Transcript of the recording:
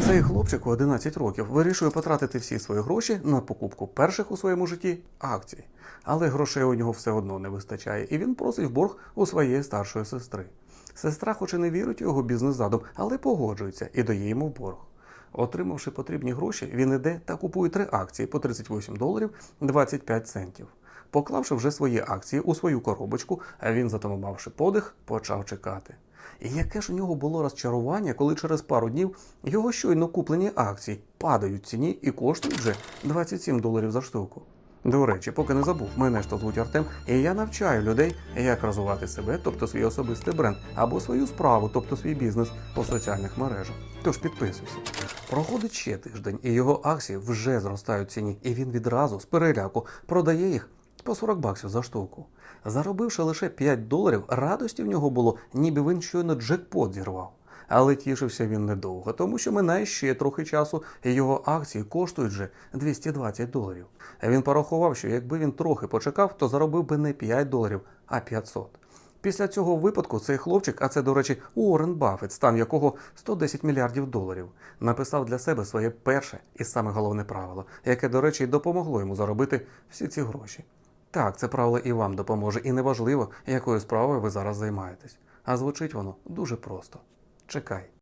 Цей хлопчик у 11 років вирішує потратити всі свої гроші на покупку перших у своєму житті акцій. Але грошей у нього все одно не вистачає, і він просить борг у своєї старшої сестри. Сестра, хоч і не вірить у його бізнес-задум, але погоджується і дає йому борг. Отримавши потрібні гроші, він іде та купує три акції по 38 доларів 25 центів. Поклавши вже свої акції у свою коробочку, він, затамувавши подих, почав чекати. І яке ж у нього було розчарування, коли через пару днів його щойно куплені акції падають в ціні і коштують вже 27 доларів за штуку. До речі, поки не забув, мене ж то звуть Артем, і я навчаю людей, як розвивати себе, тобто свій особистий бренд, або свою справу, тобто свій бізнес у соціальних мережах. Тож підписуйся. Проходить ще тиждень, і його акції вже зростають в ціні, і він відразу з переляку продає їх по 40 баксів за штуку. Заробивши лише 5 доларів, радості в нього було, ніби він щойно джекпот зірвав. Але тішився він недовго, тому що минає ще трохи часу, і його акції коштують вже 220 доларів. Він порахував, що якби він трохи почекав, то заробив би не 5 доларів, а 500. Після цього випадку цей хлопчик, а це, до речі, Уоррен Баффет, стан якого 110 мільярдів доларів, написав для себе своє перше і саме головне правило, яке, до речі, допомогло йому заробити всі ці гроші. Так, це правило і вам допоможе, і неважливо, якою справою ви зараз займаєтесь. А звучить воно дуже просто. Чекай.